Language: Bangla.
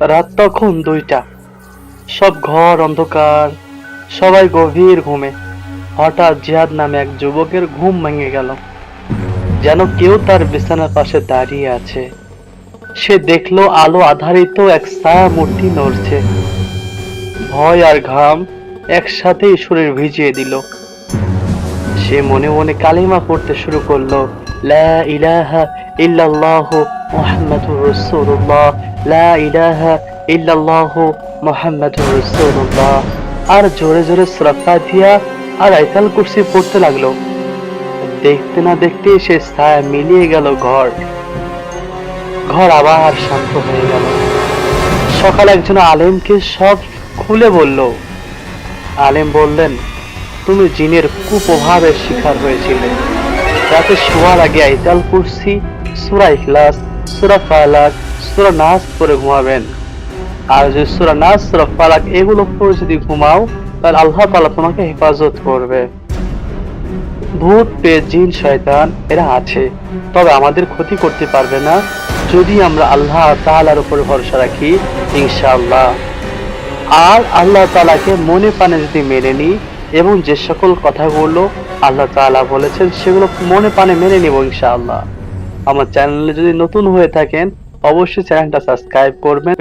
রাত তখন দুইটা। সব ঘর অন্ধকার, সবাই গভীর ঘুমে। হঠাৎ জিহাদ নামে এক যুবকের ঘুম ভেঙে গেল। যেন কেউ তার বিছানার পাশে দাঁড়িয়ে আছে। সে দেখল আলো আধারিত এক ছায়া মূর্তি নড়ছে। ভয় আর ঘাম একসাথেই শরীর ভিজিয়ে দিল। সে মনে মনে কালিমা পড়তে শুরু করল, লা ইলাহা ইল্লাল্লাহ মুহাম্মাদুর রাসূলুল্লাহ লা ইলাহা ইল্লাল্লাহ মুহাম্মাদুর রাসূলুল্লাহ আর জোরে জোরে সূরা ফাতিহা আর আয়াতুল কুরসি পড়তে লাগল। দেখতে না দেখতে সে ছায়া মিলিয়ে গেল ঘর। ঘর আবার শান্ত হয়ে গেল। সকালে একজন আলেমকে সব খুলে বলল, আলেম বললেন, তুমি জিনের কুপ্রভাবের শিকার হয়েছিলে। রাতে শোয়ার আগে আইতাল কুরসি, সূরা ইখলাস সূরা ফালাক, সূরা নাস পরে ঘুমাবেন। আর যদি সূরা নাস, সূরা ফালাক এগুলো পরে যদি ঘুমাও, তাহলে আল্লাহ তাআলা তোমাকে হেফাজত করবে। ভূত, পেট, জিন, শয়তান, এরা আছে। তবে আমাদের ক্ষতি করতে পারবে না। যদি আমরা আল্লাহ তাআলার উপর ভরসা রাখি, ইনশাআল্লাহ। আর আল্লাহ তালাকে মনে প্রাণে যদি মেনে নিই, এবং যে সকল কথাগুলো আল্লাহ তাআলা বলেছেন, সেগুলো মনে প্রাণে মেনে নিব ইনশাআল্লাহ। আমার চ্যানেলে যদি নতুন হয়ে থাকেন অবশ্যই চ্যানেলটা সাবস্ক্রাইব করবেন।